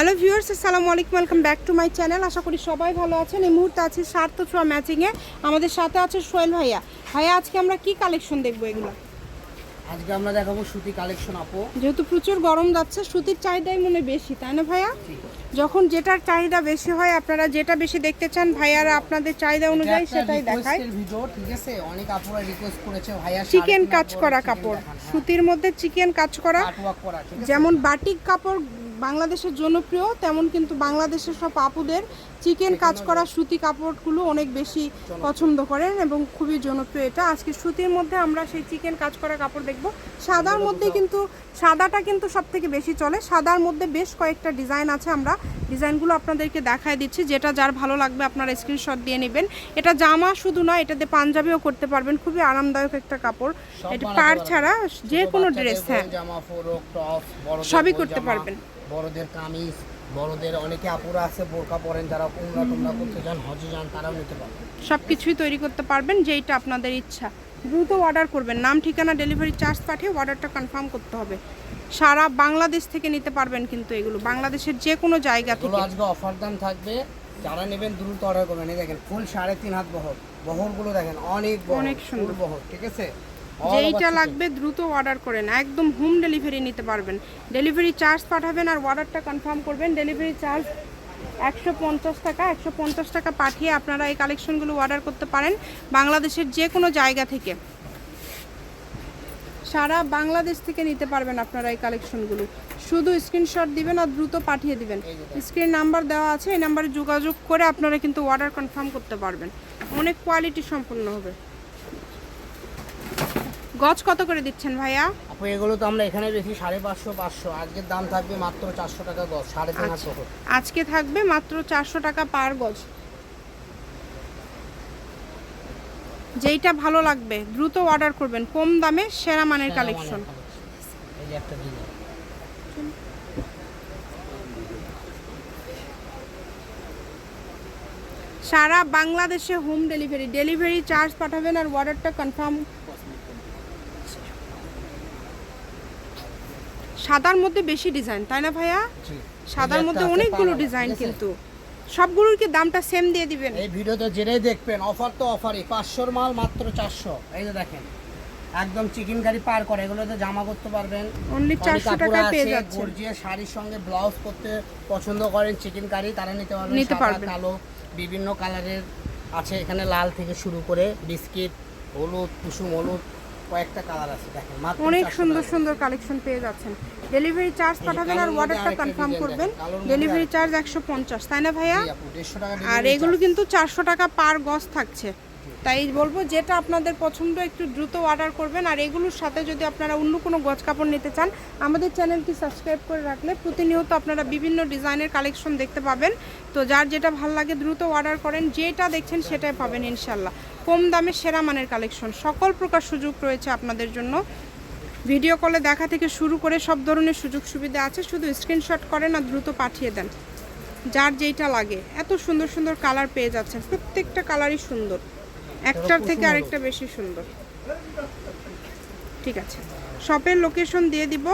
Hello viewers আসসালামু আলাইকুম welcome back to my channel আশা করি সবাই ভালো আছেন। এই মুহূর্তে আছে সার্থ ছোঁয়া ম্যাচিংয়ে আমাদের সাথে আছে সোহেল ভাইয়া। ভাইয়া আজকে আমরা কি কালেকশন দেখব এগুলো? আজকে আমরা দেখাবো সুতি কালেকশন আপু। যেহেতু প্রচুর গরম যাচ্ছে সুতির চাহিদাই মনে বেশি তাই না ভাইয়া? যখন যেটার চাহিদা বেশি হয় আপনারা যেটা বেশি দেখতে চান ভাইয়ারা আপনাদের চাহিদা অনুযায়ী সেটাই দেখায়। ভিডিও ঠিক আছে? অনেক আপুরা রিকোয়েস্ট করেছে ভাইয়া চিকেন কাজ করা কাপড়। সুতির মধ্যে চিকেন কাজ করা। যেমন বাটিক কাপড় বাংলাদেশের জনপ্রিয় তেমন কিন্তু বাংলাদেশের সব আপুদের চিকেন কাজ করা সুতি কাপড়গুলো অনেক বেশি পছন্দ করেন এবং খুবই জনপ্রিয় এটা। আজকে সুতির মধ্যে আমরা সেই চিকেন কাজ করা কাপড় দেখব। সাদার মধ্যে কিন্তু সাদাটা কিন্তু সব থেকে বেশি চলে। সাদার মধ্যে বেশ কয়েকটা ডিজাইন আছে আমরা ডিজাইনগুলো আপনাদেরকে দেখায় দিচ্ছি যেটা যার ভালো লাগবে আপনারা স্ক্রিনশট দিয়ে নেবেন। এটা জামা শুধু নয় এটাতে পাঞ্জাবিও করতে পারবেন খুবই আরামদায়ক একটা কাপড়। এটা পার ছাড়া যে কোনো ড্রেস হ্যাঁ। সবই করতে পারবেন। বড়দের কামিজ বড়দের অনেকে আপুরা আছে বোরকা পরেন যারা উমরা টুমরা করতে যান হজে যান তারাও নিতে পারবেন। সব কিছুই তৈরি করতে পারবেন যেইটা আপনাদের ইচ্ছা। দ্রুত অর্ডার করবেন। নাম ঠিকানা ডেলিভারি চার্জ পাঠিয়ে অর্ডারটা কনফার্ম করতে হবে। সারা বাংলাদেশ থেকে নিতে পারবেন কিন্তু এগুলো। বাংলাদেশের যে কোনো জায়গা থেকে। আজকে অফার দাম থাকবে। যারা নেবেন দ্রুত অর্ডার করবেন। এই দেখেন ফুল সাড়ে তিন হাত বহর। বহরগুলো দেখেন অনেক অনেক সুন্দর। বহর ঠিক আছে? যেইটা লাগবে দ্রুত অর্ডার করেন। একদম হোম ডেলিভারি নিতে পারবেন। ডেলিভারি চার্জ পাঠাবেন আর অর্ডারটা কনফার্ম করবেন। ডেলিভারি চার্জ একশো পঞ্চাশ টাকা একশো পঞ্চাশ টাকা পাঠিয়ে আপনারা এই কালেকশনগুলো অর্ডার করতে পারেন। বাংলাদেশের যে কোনো জায়গা থেকে। সারা বাংলাদেশ থেকে নিতে পারবেন আপনারা এই কালেকশনগুলো। শুধু স্ক্রিনশট দিবেন আর দ্রুত পাঠিয়ে দিবেন। স্ক্রিন নাম্বার দেওয়া আছে এই নাম্বারে যোগাযোগ করে আপনারা কিন্তু অর্ডার কনফার্ম করতে পারবেন। অনেক কোয়ালিটি সম্পূর্ণ হবে। গজ কত করে দিচ্ছেন ভাইয়া? আপু এগুলো তো আমরা এখানে বেশি সাড়ে পাঁচশো পাঁচশো। আজকের দাম থাকবে মাত্র চারশো টাকা গজ সাড়ে তিন আচ্ছা। আজকে থাকবে মাত্র চারশো টাকা পার গজ। যেইটা ভালো লাগবে দ্রুত অর্ডার করবেন। কম দামে সেরা মানের কালেকশন সারা বাংলাদেশে হোম ডেলিভারি ডেলিভারি চার্জ পাঠাবেন আর অর্ডারটা কনফার্ম সাদার মধ্যে বেশি ডিজাইন তাই না ভাইয়া? সাদার মধ্যে অনেকগুলো ডিজাইন কিন্তু। সবগুলোর কি দামটা সেম দিয়ে দিবেন এই ভিডিওতে যেটাই দেখবেন অফার তো অফারই পাঁচশোর মাল মাত্র চারশো এই যে দেখেন একদম চিকেন কারি পার করে এগুলোতে জামা করতে পারবেন অনেক 400 আপুরা টাকায় পেয়ে যাচ্ছেন। গর্জিয়াস শাড়ির সঙ্গে ব্লাউজ করতে পছন্দ করেন চিকেন কারি তারা নিতে পারবেন নিতে পারবেন। কালো বিভিন্ন কালারের আছে এখানে লাল থেকে শুরু করে বিস্কিট হলুদ কুসুম হলুদ কয়েকটা কালার আছে দেখেন মাত্র অনেক সুন্দর সুন্দর কালেকশন পেয়ে যাচ্ছেন। ডেলিভারি চার্জ পাঠাবেন আর অর্ডারটা কনফার্ম করবেন। ডেলিভারি চার্জ একশো পঞ্চাশ তাই না ভাইয়া? জি আপু, 150 টাকা আর এগুলো কিন্তু চারশো টাকা পার গজ থাকছে। তাই বলব যেটা আপনাদের পছন্দ, একটু দ্রুত অর্ডার করবেন। আর এগুলোর সাথে যদি আপনারা অন্য কোনো গজ কাপড় নিতে চান, আমাদের চ্যানেলটি সাবস্ক্রাইব করে রাখলে প্রতিনিয়ত আপনারা বিভিন্ন ডিজাইনের কালেকশন দেখতে পাবেন। তো যার যেটা ভালো লাগে দ্রুত অর্ডার করেন, যেটা দেখছেন সেটাই পাবেন ইনশাল্লাহ। কম দামে সেরা মানের কালেকশন সকল প্রকার সুযোগ রয়েছে আপনাদের জন্য। ভিডিও কলে দেখা থেকে শুরু করে সব ধরনের সুযোগ সুবিধা আছে। শুধু স্ক্রিনশট করেন আর দ্রুত পাঠিয়ে দেন। যার যেইটা লাগে। এত সুন্দর সুন্দর কালার পেয়ে যাচ্ছেন। প্রত্যেকটা কালারই সুন্দর। একটার থেকে আরেকটা বেশি সুন্দর। ঠিক আছে। শপের লোকেশন দিয়ে দিব।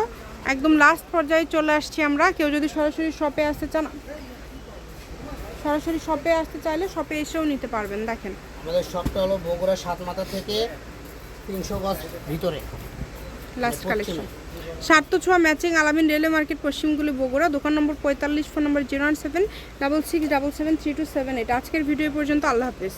একদম লাস্ট পর্যায়ে চলে আসছি আমরা। কেউ যদি সরাসরি শপে আসতে চান সরাসরি শপে আসতে চাইলে শপে এসেও নিতে পারবেন। দেখেন। আমাদের শপটা হলো বগুড়া সাত মাথা থেকে তিনশো গজ ভিতরে। লাস্ট কালেকশন সাত তো ছোঁয়া ম্যাচিং আলামিন রেলওয়ে মার্কেট পশ্চিমগুলি বগুড়া। দোকান নম্বর পঁয়তাল্লিশ phone number zero one seven double six double seven three two seven eight আজকের ভিডিও পর্যন্ত। আল্লাহ হাফেজ।